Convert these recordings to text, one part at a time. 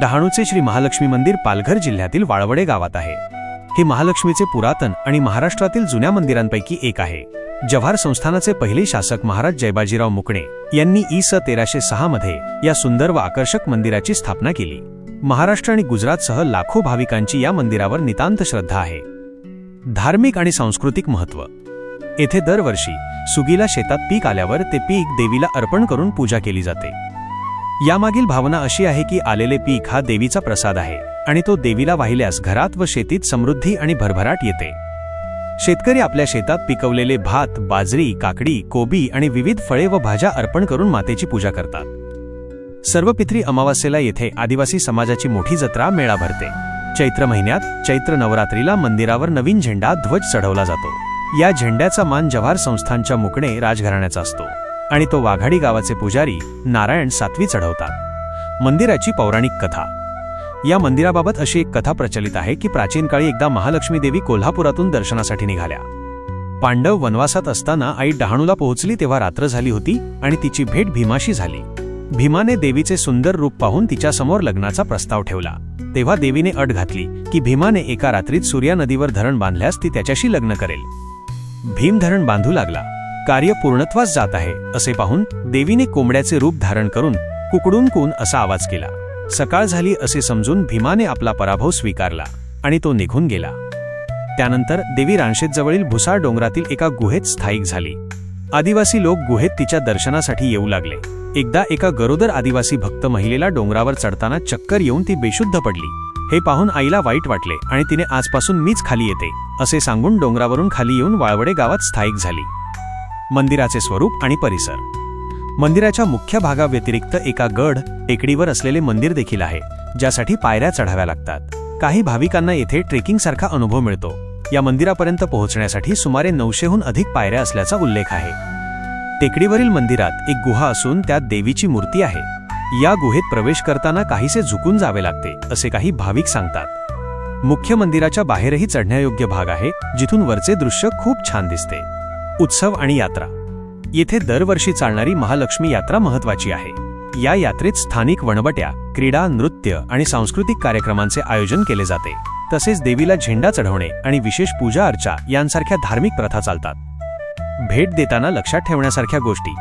डहाणूचे श्री महालक्ष्मी मंदिर पालघर जिल्ह्यातील वाळवडे गावात आहे. हे महालक्ष्मीचे पुरातन आणि महाराष्ट्रातील जुन्या मंदिरांपैकी एक आहे. जव्हार संस्थानाचे पहिले शासक महाराज जयबाजीराव मुकणे यांनी इ स तेराशे सहा मध्ये या सुंदर व आकर्षक मंदिराची स्थापना केली. महाराष्ट्र आणि गुजरातसह लाखो भाविकांची या मंदिरावर नितांत श्रद्धा आहे. धार्मिक आणि सांस्कृतिक महत्त्व येथे दरवर्षी सुगीला शेतात पीक आल्यावर ते पीक देवीला अर्पण करून पूजा केली जाते. यामागील भावना अशी आहे की आलेले पीक हा देवीचा प्रसाद आहे आणि तो देवीला वाहिल्यास घरात व शेतीत समृद्धी आणि भरभराट येते. शेतकरी आपल्या शेतात पिकवलेले भात बाजरी काकडी कोबी आणि विविध फळे व भाज्या अर्पण करून मातेची पूजा करतात. सर्व पित्री अमावास्येला येथे आदिवासी समाजाची मोठी जत्रा मेळा भरते. चैत्र महिन्यात चैत्र नवरात्रीला मंदिरावर नवीन झेंडा ध्वज चढवला जातो. या झेंड्याचा मान जव्हार संस्थांच्या मुकणे राजघराण्याचा असतो. आणि तो वाघाडी गावाचे पुजारी नारायण सातवी चढवतात. मंदिराची पौराणिक कथा. या मंदिराबाबत अशी एक कथा प्रचलित आहे की प्राचीन काळी एकदा महालक्ष्मी देवी कोल्हापुरातून दर्शनासाठी निघाल्या. पांडव वनवासात असताना आई डहाणूला पोहोचली तेव्हा रात्र झाली होती आणि तिची भेट भीमाशी झाली. भीमाने देवीचे सुंदर रूप पाहून तिच्यासमोर लग्नाचा प्रस्ताव ठेवला. तेव्हा देवीने अट घातली की भीमाने एका रात्रीत सूर्या नदीवर धरण बांधल्यास ती त्याच्याशी लग्न करेल. भीम धरण बांधू लागला. कार्य पूर्णत्वास जात आहे असे पाहून देवीने कोंबड्याचे रूप धारण करून कुकडून कून असा आवाज केला. सकाळ झाली असे समजून भीमाने आपला पराभव स्वीकारला आणि तो निघून गेला. त्यानंतर देवी रानशेतजवळील भुसार डोंगरातील एका गुहेत स्थायिक झाली. आदिवासी लोक गुहेत तिच्या दर्शनासाठी येऊ लागले. एकदा एका गरोदर आदिवासी भक्त महिलेला डोंगरावर चढताना चक्कर येऊन ती बेशुद्ध पडली. हे पाहून आईला वाईट वाटले आणि तिने आजपासून मीच खाली येते असे सांगून डोंगरावरून खाली येऊन वाळवडे गावात स्थायिक झाली. मंदिराचे स्वरूप आणि परिसर. मंदिराच्या मुख्य भागाव्यतिरिक्त एका गड टेकडीवर असलेले मंदिर देखील आहे ज्यासाठी पायऱ्या चढाव्या लागतात. काही भाविकांना येथे ट्रेकिंगसारखा अनुभव मिळतो. या मंदिरापर्यंत पोहोचण्यासाठी सुमारे नऊशेहून अधिक पायऱ्या असल्याचा उल्लेख आहे. टेकडीवरील मंदिरात एक गुहा असून त्यात देवीची मूर्ती आहे. या गुहेत प्रवेश करताना काहीसे झुकून जावे लागते असे काही भाविक सांगतात. मुख्य मंदिराच्या बाहेरही चढण्यायोग्य भाग आहे जिथून वरचे दृश्य खूप छान दिसते. उत्सव आणि यात्रा. येथे दरवर्षी चालणारी महालक्ष्मी यात्रा महत्वाची आहे. या यात्रेत स्थानिक वणवट्या क्रीडा नृत्य आणि सांस्कृतिक कार्यक्रमांचे आयोजन केले जाते. तसेच देवीला झेंडा चढवणे आणि विशेष पूजा अर्चा यांसारख्या धार्मिक प्रथा चालतात. भेट देताना लक्षात ठेवण्यासारख्या गोष्टी.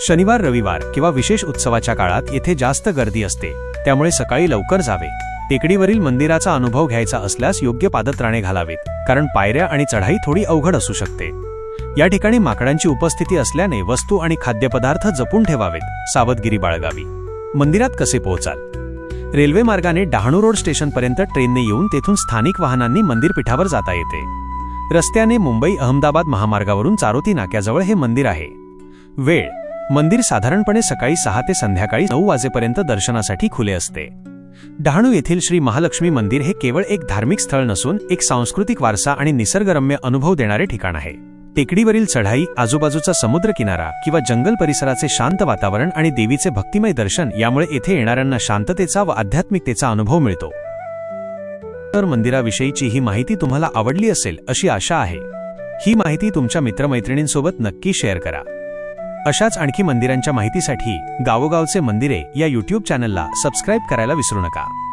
शनिवार रविवार किंवा विशेष उत्सवाच्या काळात येथे जास्त गर्दी असते. त्यामुळे सकाळी लवकर जावे. टेकडीवरील मंदिराचा अनुभव घ्यायचा असल्यास योग्य पादत्राणे घालावेत कारण पायऱ्या आणि चढाई थोडी अवघड असू शकते. या ठिकाणी माकडांची उपस्थिती असल्याने वस्तू आणि खाद्यपदार्थ जपून ठेवावेत सावधगिरी बाळगावी. मंदिरात कसे पोहोचाल? रेल्वे मार्गाने डहाणू रोड स्टेशनपर्यंत ट्रेनने येऊन तेथून स्थानिक वाहनांनी मंदिरपीठावर जाता येते. रस्त्याने मुंबई अहमदाबाद महामार्गावरून चारोती नाक्याजवळ हे मंदिर आहे. वेळ. मंदिर साधारणपणे सकाळी सहा ते संध्याकाळी नऊ वाजेपर्यंत दर्शनासाठी खुले असते. डहाणू येथील श्री महालक्ष्मी मंदिर हे केवळ एक धार्मिक स्थळ नसून एक सांस्कृतिक वारसा आणि निसर्गरम्य अनुभव देणारे ठिकाण आहे. टेकडीवरील चढाई आजूबाजूचा समुद्र किनारा किंवा जंगल परिसराचे शांत वातावरण आणि देवीचे भक्तिमय दर्शन यामुळे येथे येणाऱ्यांना शांततेचा व आध्यात्मिकतेचा अनुभव मिळतो. तर मंदिराविषयीची ही माहिती तुम्हाला आवडली असेल अशी आशा आहे. ही माहिती तुमच्या मित्रमैत्रिणींसोबत नक्की शेअर करा. अशाच आणखी मंदिरांच्या माहितीसाठी गावोगावचे मंदिरे या यूट्यूब चॅनलला सबस्क्राईब करायला विसरू नका.